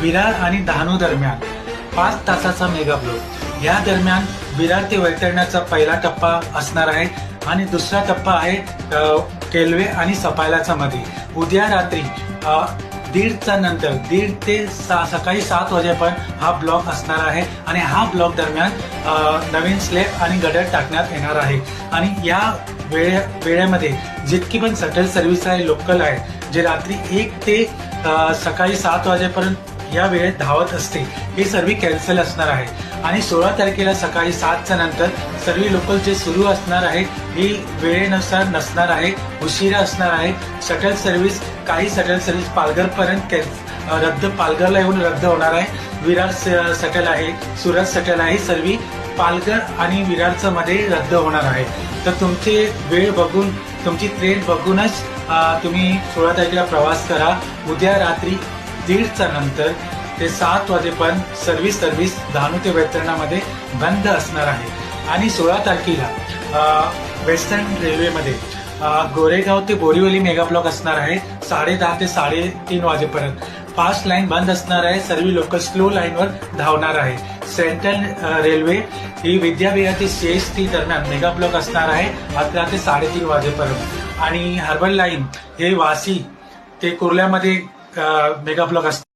विरार आणि डहाणू दरम्यान पाच तासाचा मेगा ब्लॉक या दरम्यान विरार ते वैतरण्याचा पहिला टप्पा असणार आहे आणि दुसरा टप्पा आहे केलवे आणि सपायलाचा मध्ये. उद्या रात्री दीडच्या नंतर दीड ते सा सकाळी सात वाजेपर्यंत हा ब्लॉक असणार आहे आणि हा ब्लॉक दरम्यान नवीन स्लेब आणि गडर टाकण्यात येणार आहे. आणि या वेळे वेळेमध्ये जितकी पण सटल सर्व्हिस आहे लोकल आहे जे रात्री एक ते सकाळी सात वाजेपर्यंत या वेळेत धावत असते. हे सर्व कॅन्सल असणार आहे. आणि सोळा तारखेला सकाळी सातच्या नंतर सर्व लोकल जे सुरू असणार आहे ही वेळेनुसार नसणार आहे. उशिरा असणार आहे. शटल सर्व्हिस काही शटल सर्व्हिस पालघरपर्यंत रद्द पालघरला येऊन रद्द होणार आहे. विरार सटल आहे सुरत सटल आहे. सर्व पालघर आणि विरारचं मध्ये रद्द होणार आहे. तर तुमचे वेळ बघून तुमची ट्रेन बघूनच तुम्ही सोळा तारखेला प्रवास करा. उद्या रात्री दीडच्या नंतर ते सात वाजेपर्यंत सर्व्हिस सर्व्हिस डहाणू ते वेतरणामध्ये बंद असणार आहे. आणि सोळा तारखेला वेस्टर्न रेल्वेमध्ये गोरेगाव ते बोरीवली मेगा ब्लॉक असणार आहे साडे दहा ते साडेतीन वाजेपर्यंत. फास्ट लाईन बंद असणार आहे सर्व लोकल स्लो लाईनवर धावणार आहे. सेंट्रल रेल्वे ही विद्याविहार ते टी दरम्यान मेगा ब्लॉक असणार आहे अकरा ते साडेतीन वाजेपर्यंत. आणि हर्बल लाईन हे वासी ते कुर्ल्यामध्ये अ, मेगा ब्लॉक असणार